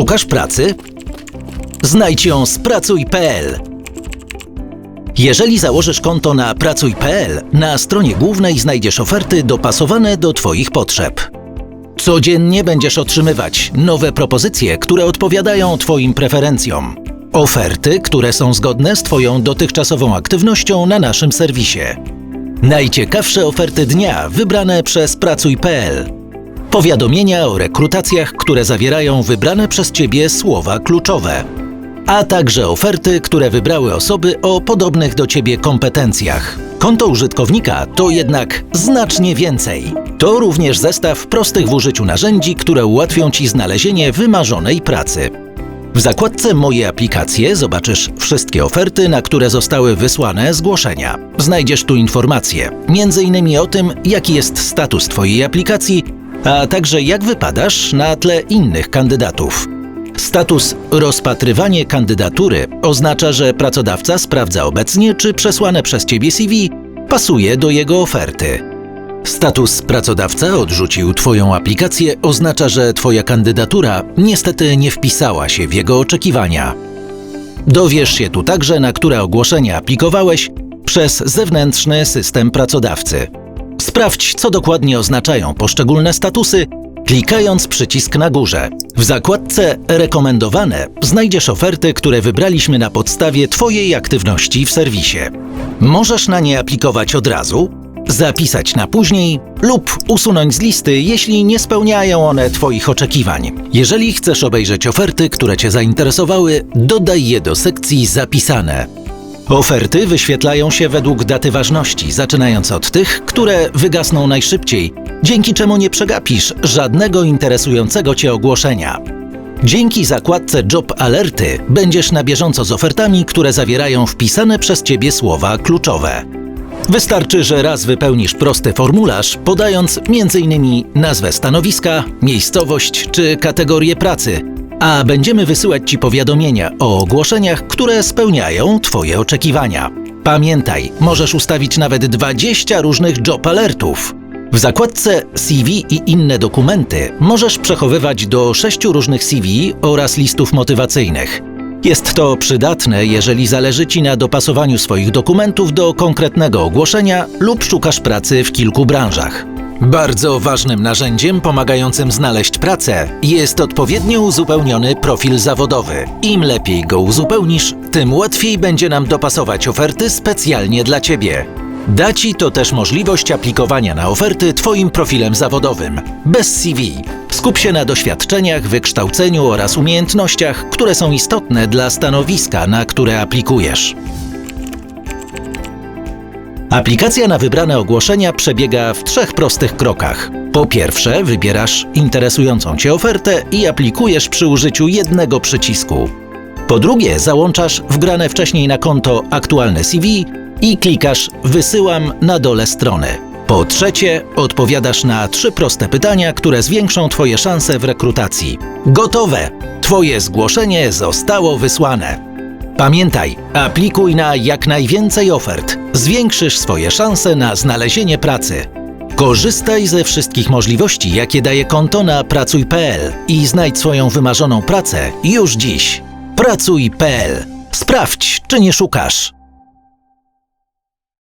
Szukasz pracy? Znajdź ją z pracuj.pl. Jeżeli założysz konto na pracuj.pl, na stronie głównej znajdziesz oferty dopasowane do Twoich potrzeb. Codziennie będziesz otrzymywać nowe propozycje, które odpowiadają Twoim preferencjom. Oferty, które są zgodne z Twoją dotychczasową aktywnością na naszym serwisie. Najciekawsze oferty dnia wybrane przez pracuj.pl. Powiadomienia o rekrutacjach, które zawierają wybrane przez Ciebie słowa kluczowe. A także oferty, które wybrały osoby o podobnych do Ciebie kompetencjach. Konto użytkownika to jednak znacznie więcej. To również zestaw prostych w użyciu narzędzi, które ułatwią Ci znalezienie wymarzonej pracy. W zakładce Moje aplikacje zobaczysz wszystkie oferty, na które zostały wysłane zgłoszenia. Znajdziesz tu informacje, m.in. o tym, jaki jest status Twojej aplikacji, a także jak wypadasz na tle innych kandydatów. Status rozpatrywanie kandydatury oznacza, że pracodawca sprawdza obecnie, czy przesłane przez Ciebie CV pasuje do jego oferty. Status pracodawca odrzucił Twoją aplikację oznacza, że Twoja kandydatura niestety nie wpisała się w jego oczekiwania. Dowiesz się tu także, na które ogłoszenia aplikowałeś przez zewnętrzny system pracodawcy. Sprawdź, co dokładnie oznaczają poszczególne statusy, klikając przycisk na górze. W zakładce Rekomendowane znajdziesz oferty, które wybraliśmy na podstawie Twojej aktywności w serwisie. Możesz na nie aplikować od razu, zapisać na później lub usunąć z listy, jeśli nie spełniają one Twoich oczekiwań. Jeżeli chcesz obejrzeć oferty, które Cię zainteresowały, dodaj je do sekcji Zapisane. Oferty wyświetlają się według daty ważności, zaczynając od tych, które wygasną najszybciej, dzięki czemu nie przegapisz żadnego interesującego Cię ogłoszenia. Dzięki zakładce Job Alerty będziesz na bieżąco z ofertami, które zawierają wpisane przez Ciebie słowa kluczowe. Wystarczy, że raz wypełnisz prosty formularz, podając m.in. nazwę stanowiska, miejscowość czy kategorię pracy, a będziemy wysyłać Ci powiadomienia o ogłoszeniach, które spełniają Twoje oczekiwania. Pamiętaj, możesz ustawić nawet 20 różnych job alertów. W zakładce CV i inne dokumenty możesz przechowywać do 6 różnych CV oraz listów motywacyjnych. Jest to przydatne, jeżeli zależy Ci na dopasowaniu swoich dokumentów do konkretnego ogłoszenia lub szukasz pracy w kilku branżach. Bardzo ważnym narzędziem pomagającym znaleźć pracę jest odpowiednio uzupełniony profil zawodowy. Im lepiej go uzupełnisz, tym łatwiej będzie nam dopasować oferty specjalnie dla Ciebie. Da Ci to też możliwość aplikowania na oferty Twoim profilem zawodowym, bez CV. Skup się na doświadczeniach, wykształceniu oraz umiejętnościach, które są istotne dla stanowiska, na które aplikujesz. Aplikacja na wybrane ogłoszenia przebiega w trzech prostych krokach. Po pierwsze, wybierasz interesującą Cię ofertę i aplikujesz przy użyciu jednego przycisku. Po drugie, załączasz wgrane wcześniej na konto aktualne CV i klikasz Wysyłam na dole strony. Po trzecie, odpowiadasz na trzy proste pytania, które zwiększą Twoje szanse w rekrutacji. Gotowe! Twoje zgłoszenie zostało wysłane. Pamiętaj, aplikuj na jak najwięcej ofert. Zwiększysz swoje szanse na znalezienie pracy. Korzystaj ze wszystkich możliwości, jakie daje konto na pracuj.pl i znajdź swoją wymarzoną pracę już dziś. Pracuj.pl. Sprawdź, czy nie szukasz.